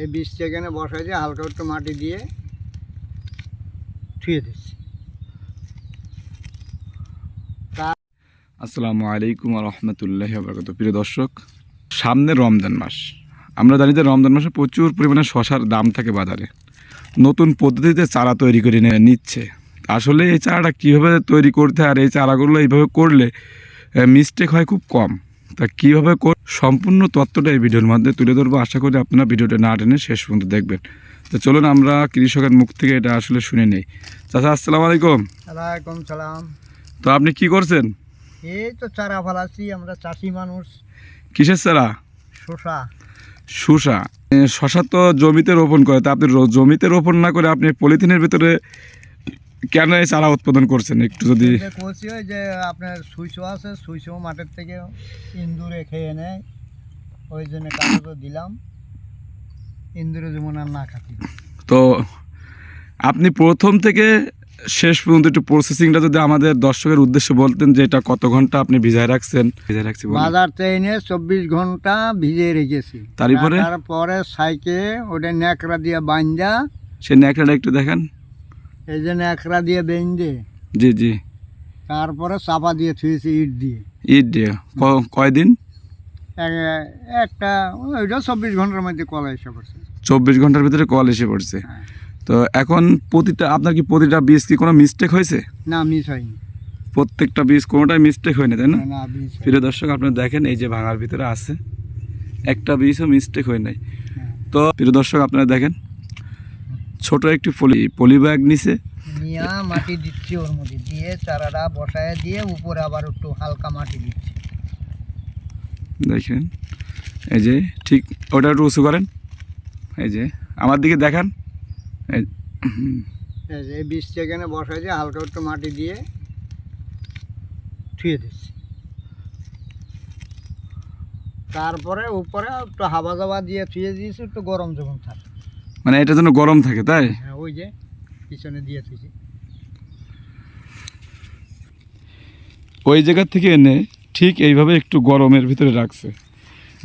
এই বীজটা এখানে বসাই দিয়ে হালকা একটু মাটি দিয়ে ছুঁয়ে দিচ্ছি। আসসালামু আলাইকুম রহমতুল্লাহ বরকত প্রিয় দর্শক, সামনে রমজান মাস। আমরা জানি যে রমজান মাসে প্রচুর পরিমাণে শশার দাম থাকে বাজারে। নতুন পদ্ধতিতে চারা তৈরি করে নিচ্ছে। আসলে এই চারাটা কীভাবে তৈরি করতে আর এই চারাগুলো এইভাবে করলে মিস্টেক হয় খুব কম। তা কীভাবে কর সম্পূর্ণ তত্ত্বটা এই ভিডিওর মাধ্যমে তুলে ধরবো। আশা করি আপনারা ভিডিওটা না টেনে শেষ পর্যন্ত দেখবেন। তো চলুন আমরা কৃষকের মুখ থেকে এটা আসলে শুনে নেই। চাচা আসসালামু আলাইকুম। ওয়ালাইকুম সালাম। তো আপনি কি করছেন? এই তো চারা ফলাচ্ছি আমরা চাষি মানুষ। কিসের চারা? শসা। শসা। শসা তো জমিতে রোপণ করে। তা আপনি জমিতে রোপণ না করে আপনি পলিথিনের ভিতরে কেন এই চারা উৎপাদন করছেন? একটু যদি করছি ওই যে আপনার সুইচও আছে সুইচও মাঠের থেকে ইন্দুরে খেয়ে নেয়। ওই জন্য কাগজও দিলাম। ইন্দুরে যেমন আর না খাতি তো আপনি প্রথম থেকে শেষ পর্যন্ত একটু প্রসেসিংটা যদি আমাদের দর্শকের উদ্দেশ্যে বলতেন যে এটা কত ঘণ্টা আপনি ভিজায় রাখছেন? ভিজায় রাখছি। বাজার ট্রেনে চব্বিশ ঘণ্টা ভিজিয়ে রেখেছি। তারপরে? তারপরে সাইকে ওটা ন্যাকড়া দিয়ে বান্ধা সে ন্যাকড়াটা একটু দেখান। এই যে ন্যাকড়া দিয়ে বেঁধে জি জি। তারপরে চাপা দিয়ে থুয়েছি ইট দিয়ে। ইট দিয়ে? কয়দিন? এক- একটা ওইটা চব্বিশ ঘণ্টার মধ্যে কলা এসে পড়ছে। চব্বিশ ঘণ্টার ভিতরে কল এসে পড়ছে। হ্যাঁ। তো এখন প্রতিটা আপনার কি প্রতিটা বীজ কি কোনো মিস্টেক হয়েছে? না মিস হয়নি। প্রত্যেকটা বীজ কোনোটাই মিস্টেক হয়নি তাই না? প্রিয় দর্শক আপনারা দেখেন এই যে ভাঙার ভিতরে আছে। একটা বীজও মিস্টেক হয় নাই। হ্যাঁ। তো প্রিয় দর্শক আপনারা দেখেন ছোট একটি পলি পলি ব্যাগ নিছে। নিয়া মাটি দিচ্ছি ওর মধ্যে দিয়ে চারাটা বসায় দিয়ে উপরে আবার একটু হালকা মাটি দিচ্ছি। দেখেন এই যে ঠিক ওটা একটু উঁচু করেন। এই যে আমার দিকে দেখান। এই যে বীজটা এখানে বসাই দিয়ে হালকা একটু মাটি দিয়ে ছুঁয়ে দিচ্ছি। তারপরে উপরে একটু হাওয়া জাবা দিয়ে ছুঁয়ে দিয়েছি একটু গরম যখন থাকে। মানে এটা যেন গরম থাকে তাই? হ্যাঁ ওই যে পিছনে দিয়ে থুইছি। ওই জায়গা থেকে এনে ঠিক এইভাবে একটু গরমের ভিতরে রাখছে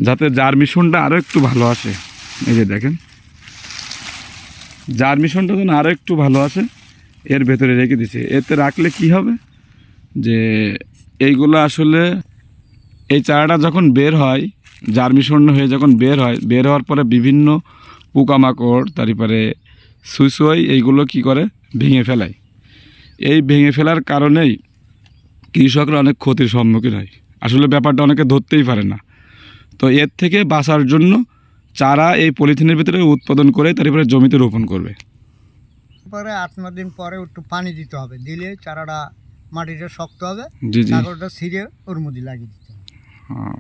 যাতে জার্মিশনটা আরও একটু ভালো আসে। এই যে দেখেন জার্মিশনটা যেন আরও একটু ভালো আসে এর ভেতরে রেখে দিছে। এতে রাখলে কি হবে? যে এইগুলো আসলে এই চারাটা যখন বের হয় জার্মিশন হয়ে যখন বের হয় বের হওয়ার পরে বিভিন্ন পোকামাকড় তারপরে সুইসুই এইগুলো কি করে? ভেঙে ফেলায়। এই ভেঙে ফেলার কারণেই কৃষকরা অনেক ক্ষতির সম্মুখীন হয়। আসলে ব্যাপারটা অনেকে ধরতেই পারে না। তো এর থেকে বাঁচার জন্য চারা এই পলিথিনের ভিতরে উৎপাদন করে তারপরে জমিতে রোপণ করবে। পরে আট ন দিন পরে একটু পানি দিতে হবে। দিলে চারাটা মাটিটা শক্ত হবে ছিঁড়ে ওর মধ্যে লাগিয়ে দিতে হবে। হ্যাঁ,